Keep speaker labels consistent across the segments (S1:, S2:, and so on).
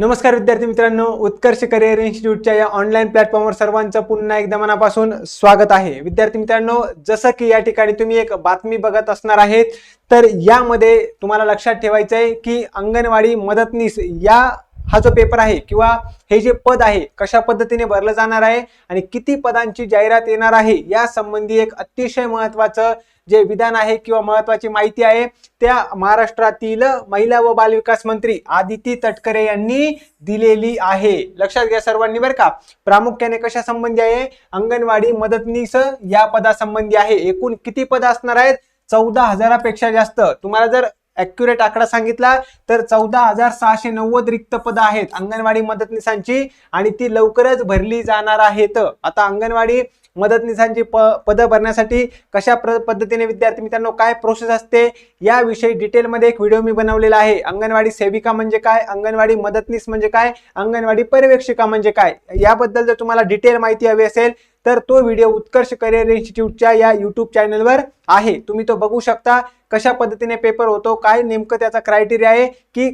S1: नमस्कार विद्यार्थी मित्रांनो उत्कर्ष करिअर इन्स्टिट्यूटच्या या ऑनलाईन प्लॅटफॉर्मवर सर्वांचं पुन्हा एकदा मनापासून स्वागत आहे. विद्यार्थी मित्रांनो जसं की या ठिकाणी तुम्ही एक बातमी बघत असणार आहेत तर यामध्ये तुम्हाला लक्षात ठेवायचं आहे की अंगणवाडी मदतनीस या हा जो पेपर आहे किंवा हे जे पद आहे कशा पद्धतीने भरलं जाणार आहे आणि किती पदांची जाहिरात येणार आहे या संबंधी एक अतिशय महत्वाचं जे विधान आहे किंवा महत्वाची माहिती आहे त्या महाराष्ट्रातील महिला व बालविकास मंत्री आदिती तटकरे यांनी दिलेली आहे. लक्षात घ्या सर्वांनी बरं का. प्रामुख्याने कशा संबंधी आहे? अंगणवाडी मदतनीस या पदासंबंधी आहे. एकूण किती पद असणार आहेत? चौदा हजारापेक्षा जास्त. तुम्हाला जर अॅक्युरेट आकडा सांगितला. तर चौदा हजार सहाशे नव्वद रिक्त पदं आहेत अंगणवाडी मदतनीसांची आणि ती लवकरच भरली जाणार आहेत. आता अंगणवाडी मदतनीसांची प पदं भरण्यासाठी कशा प्र पद्धतीने विद्यार्थी मित्रांनो काय प्रोसेस असते याविषयी डिटेलमध्ये एक व्हिडिओ मी बनवलेला आहे. अंगणवाडी सेविका म्हणजे काय? अंगणवाडी मदतनीस म्हणजे काय? अंगणवाडी पर्यवेक्षिका म्हणजे काय? याबद्दल जर तुम्हाला डिटेल माहिती हवी असेल तर तो व्हिडिओ उत्कर्ष करिअर इन्स्टिट्यूटच्या या यूट्यूब चॅनलवर आहे. तुम्ही तो बघू शकता. कशा पद्धतीने पेपर होतो काय नेमकं त्याचा क्रायटेरिया आहे की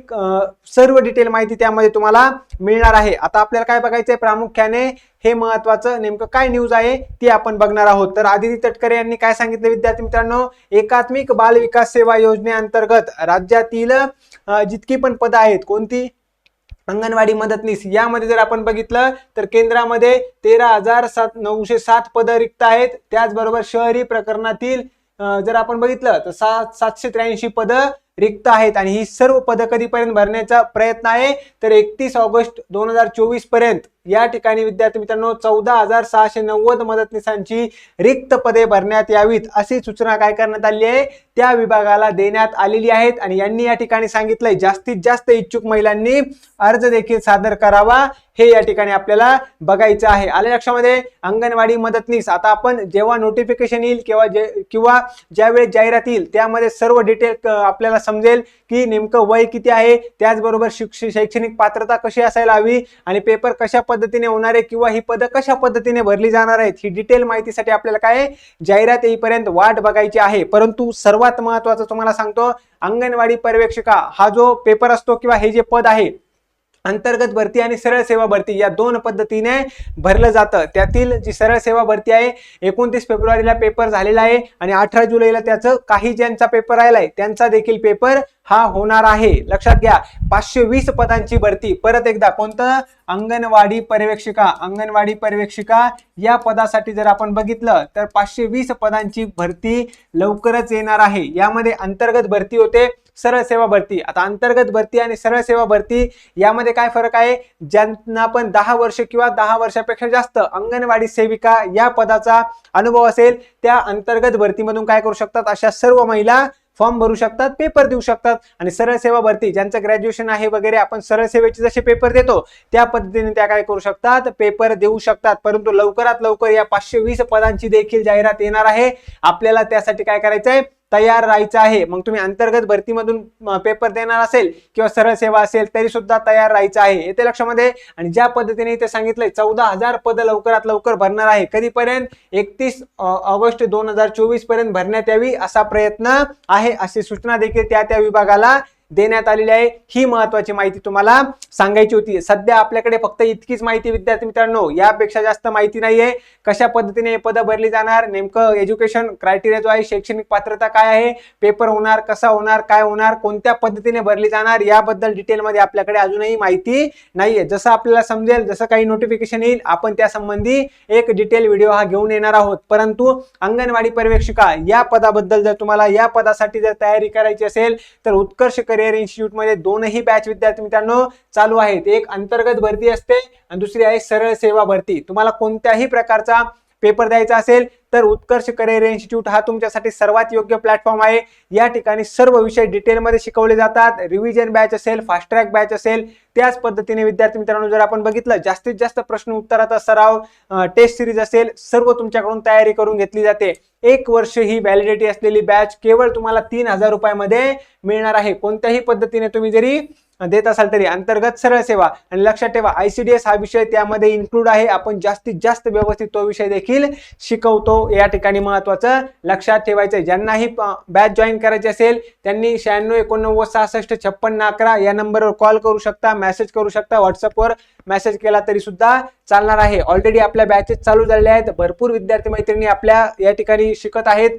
S1: सर्व डिटेल माहिती त्यामध्ये तुम्हाला मिळणार आहे. आता आपल्याला काय बघायचं आहे प्रामुख्याने हे महत्वाचं नेमकं काय न्यूज आहे ती आपण बघणार आहोत. तर आदिती तटकरे यांनी काय सांगितलं? विद्यार्थी मित्रांनो एकात्मिक बाल विकास सेवा योजनेअंतर्गत राज्यातील जितकी पण पदं आहेत कोणती? अंगणवाडी मदतनीस यामध्ये जर आपण बघितलं तर केंद्रामध्ये तेरा हजार सात नऊशे सात पदं रिक्त आहेत. त्याचबरोबर शहरी प्रकरणातील जर आपण बघितलं तर सात सातशे त्र्याऐंशी पदं रिक्त आहेत. आणि ही सर्व पदं कधीपर्यंत भरण्याचा प्रयत्न आहे? तर एकतीस ऑगस्ट दोन हजार चोवीसपर्यंत. या ठिकाणी विद्यार्थी मित्रांनो चौदा हजार सहाशे नव्वद मदतनीसांची रिक्त पदे भरण्यात यावीत अशी सूचना काय करण्यात आली आहे? त्या विभागाला देण्यात आलेली आहेत आणि यांनी या ठिकाणी सांगितलंय जास्तीत जास्त इच्छुक महिलांनी अर्ज देखील सादर करावा हे या ठिकाणी आपल्याला बघायचं आहे. आले लक्षामध्ये? अंगणवाडी मदतनीस आता आपण जेव्हा नोटिफिकेशन येईल किंवा जे किंवा ज्यावेळेस जाहिरात येईल त्यामध्ये सर्व डिटेल आपल्याला समजेल की नेमकं वय किती आहे त्याचबरोबर शिक्ष शैक्षणिक पात्रता कशी असायला हवी आणि पेपर कशा पद्धतीने होणार आहे किंवा ही पदं कशा पद्धतीने भरली जाणार आहेत ही डिटेल माहितीसाठी आपल्याला काय जाहिरात येईपर्यंत वाट बघायची आहे. परंतु सर्वात महत्वाचं तुम्हाला सांगतो अंगणवाडी पर्यवेक्षिका हा जो पेपर असतो किंवा हे जे पद आहे अंतर्गत भरती आणि सरळ सेवा भरती या दोन पद्धतीने भरलं जातं. त्यातील जी सरळ सेवा भरती आहे एकोणतीस फेब्रुवारीला पेपर झालेला आहे आणि अठरा जुलैला त्याचं काही ज्यांचा पेपर राहिलाय त्यांचा देखील पेपर हा होणार आहे. लक्षात घ्या पाचशे वीस पदांची भरती. परत एकदा कोणतं? अंगणवाडी पर्यवेक्षिका. अंगणवाडी पर्यवेक्षिका या पदासाठी जर आपण बघितलं तर पाचशे वीस पदांची भरती लवकरच येणार आहे. यामध्ये अंतर्गत भरती होते. सरळ सेवा भरती. आता अंतर्गत भरती आणि सरळ सेवा भरती यामध्ये काय फरक आहे? ज्यांना पण दहा वर्ष किंवा दहा वर्षापेक्षा जास्त अंगणवाडी सेविका या पदाचा अनुभव असेल त्या अंतर्गत भरतीमधून काय करू शकतात? अशा सर्व महिला फॉर्म भरू शकतात पेपर देऊ शकतात. आणि सरळ सेवा भरती ज्यांचं ग्रॅज्युएशन आहे वगैरे आपण सरळ सेवेचे जसे पेपर देतो त्या पद्धतीने त्या काय करू शकतात? पेपर देऊ शकतात. परंतु लवकरात लवकर या पाचशे वीस पदांची देखील जाहिरात येणार आहे. आपल्याला त्यासाठी काय करायचं आहे तयार राहायचं आहे. मग तुम्ही अंतर्गत भरतीमधून पेपर देणार असेल किंवा सरळ सेवा असेल तरी सुद्धा तयार राहायचं आहे. येते लक्षामध्ये आणि ज्या पद्धतीने इथे सांगितलंय चौदा हजार पद लवकरात लवकर भरणार आहे. कधीपर्यंत? एकतीस ऑगस्ट दोन हजार चोवीसपर्यंत भरण्यात यावी असा प्रयत्न आहे अशी सूचना देखील त्या त्या विभागाला देण्यात आलेली आहे. ही महत्वाची माहिती तुम्हाला सांगायची होती. सध्या आपल्याकडे फक्त इतकीच माहिती विद्यार्थी मित्रांनो यापेक्षा जास्त माहिती नाहीये. कशा पद्धतीने हे पदं भरली जाणार नेमकं एज्युकेशन क्रायटेरिया जो आहे शैक्षणिक पात्रता काय आहे पेपर होणार कसा होणार काय होणार कोणत्या पद्धतीने भरली जाणार याबद्दल डिटेलमध्ये आपल्याकडे अजूनही माहिती नाहीये. जसं आपल्याला समजेल जसं काही नोटिफिकेशन येईल आपण त्या संबंधी एक डिटेल व्हिडिओ हा घेऊन येणार आहोत. परंतु अंगणवाडी पर्यवेक्षिका या पदाबद्दल जर तुम्हाला या पदासाठी जर तयारी करायची असेल तर उत्कर्ष करिअर इन्स्टिट्यूटमध्ये दोनही बॅच विद्यार्थी मित्रांनो चालू आहेत. एक अंतर्गत भरती असते आणि दुसरी आहे सरळ सेवा भरती. तुम्हाला कोणत्याही प्रकारचा पेपर द्यायचा असेल तर उत्कर्ष करिअर इन्स्टिट्यूट हा तुमच्यासाठी सर्वात योग्य प्लॅटफॉर्म आहे. या ठिकाणी सर्व विषय डिटेलमध्ये शिकवले जातात. रिव्हिजन बॅच असेल फास्ट ट्रॅक बॅच असेल त्याच पद्धतीने विद्यार्थी मित्रांनो जर आपण बघितलं जास्तीत जास्त प्रश्न उत्तराचा सराव टेस्ट सिरीज असेल सर्व तुमच्याकडून तयारी करून घेतली जाते. एक वर्ष ही व्हॅलिडिटी असलेली बॅच केवळ तुम्हाला तीन हजार रुपयामध्ये मिळणार आहे. कोणत्याही पद्धतीने तुम्ही जरी देत असाल तरी अंतर्गत सरळ सेवा. आणि लक्षात ठेवा आय सी डी एस हा विषय त्यामध्ये इन्क्लूड आहे. आपण जास्तीत जास्त व्यवस्थित तो विषय देखील शिकवतो. या ठिकाणी महत्वाचं लक्षात ठेवायचं ज्यांनाही बॅच जॉईन करायची असेल त्यांनी शहाण्णव एकोणनव्वद सहासष्ट छप्पन्न अकरा या नंबरवर कॉल करू शकता मेसेज करू शकता. व्हॉट्सअपवर मेसेज केला तरी सुद्धा चालणार आहे. ऑलरेडी आपल्या बॅचेस चालू झालेल्या आहेत. भरपूर विद्यार्थी मैत्रिणी आपल्या या ठिकाणी शिकत आहेत.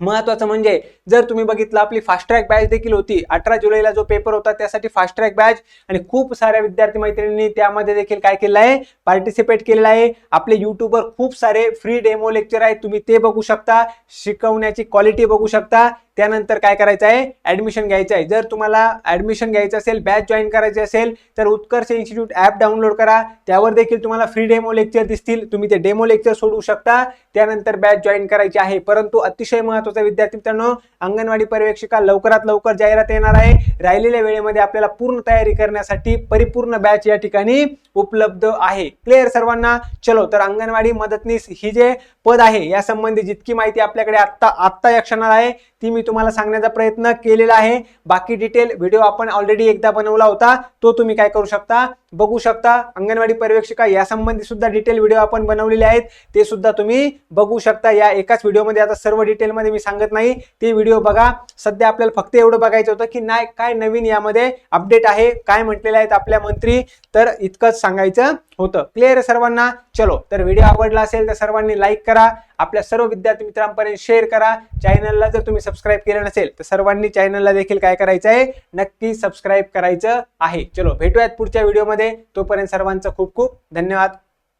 S1: महत्वाचं म्हणजे जर तुम्ही बघितलं आपली फास्ट ट्रॅक बॅच देखील होती. अठरा जुलैला जो पेपर होता त्यासाठी फास्ट ट्रॅक बॅच आणि खूप साऱ्या विद्यार्थी मैत्रिणींनी त्यामध्ये देखील काय केलं आहे? पार्टिसिपेट केलेलं आहे. आपले युट्यूबवर खूप सारे फ्री डेमो लेक्चर आहेत. तुम्ही ते बघू शकता. शिकवण्याची क्वालिटी बघू शकता. त्यानंतर काय करायचं आहे? ऍडमिशन घ्यायचं आहे. जर तुम्हाला ऍडमिशन घ्यायचं असेल बॅच जॉईन करायची असेल तर उत्कर्ष इन्स्टिट्यूट ॲप डाउनलोड करा. त्यावर देखील तुम्हाला फ्री डेमो लेक्चर दिसतील. तुम्ही ते डेमो लेक्चर सोडू शकता. त्यानंतर बॅच जॉईन करायची आहे. परंतु अतिशय महत्त्वाचा विद्यार्थी मित्रांनो अंगणवाडी पर्यवेक्षिका लवकरात लवकर जाहिरात येणार आहे. राहिलेल्या वेळेमध्ये आपल्याला पूर्ण तयारी करण्यासाठी परिपूर्ण बॅच या ठिकाणी उपलब्ध आहे. क्लिअर सर्वांना? चलो तर अंगणवाडी मदतनीस ही जे पद आहे या संबंधी जितकी माहिती आपल्याकडे आत्ता आत्ता या क्षणाला आहे ती मी तुम्हाला सांगण्याचा प्रयत्न केलेला आहे. बाकी डिटेल व्हिडिओ आपण ऑलरेडी एकदा बनवला होता. तो तुम्ही काय करू शकता? बघू शकता. अंगणवाडी पर्यवेक्षिका यासंबंधी सुद्धा डिटेल व्हिडिओ आपण बनवलेले आहेत. ते सुद्धा तुम्ही बघू शकता. या एकाच व्हिडिओमध्ये आता सर्व डिटेलमध्ये मी सांगत नाही. ते व्हिडिओ बघा. सध्या आपल्याला फक्त एवढं बघायचं होतं की नाही काय नवीन यामध्ये अपडेट आहे काय म्हटलेले आहेत आपल्या मंत्री. तर इतकंच सांगायचं होतं. क्लिअर सर्वांना? चलो. तर व्हिडिओ आवडला असेल तर सर्वांनी लाईक करा. आपल्या सर्व विद्यार्थी मित्रांपर्यंत शेअर करा. चॅनलला जर तुम्ही सबस्क्राईब केलं नसेल तर सर्वांनी चॅनलला देखील काय करायचं आहे? नक्की सबस्क्राईब करायचं आहे. चलो भेटूयात पुढच्या व्हिडिओमध्ये तोपर्यंत सर्वांचं खूप खूप धन्यवाद.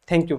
S1: थँक्यू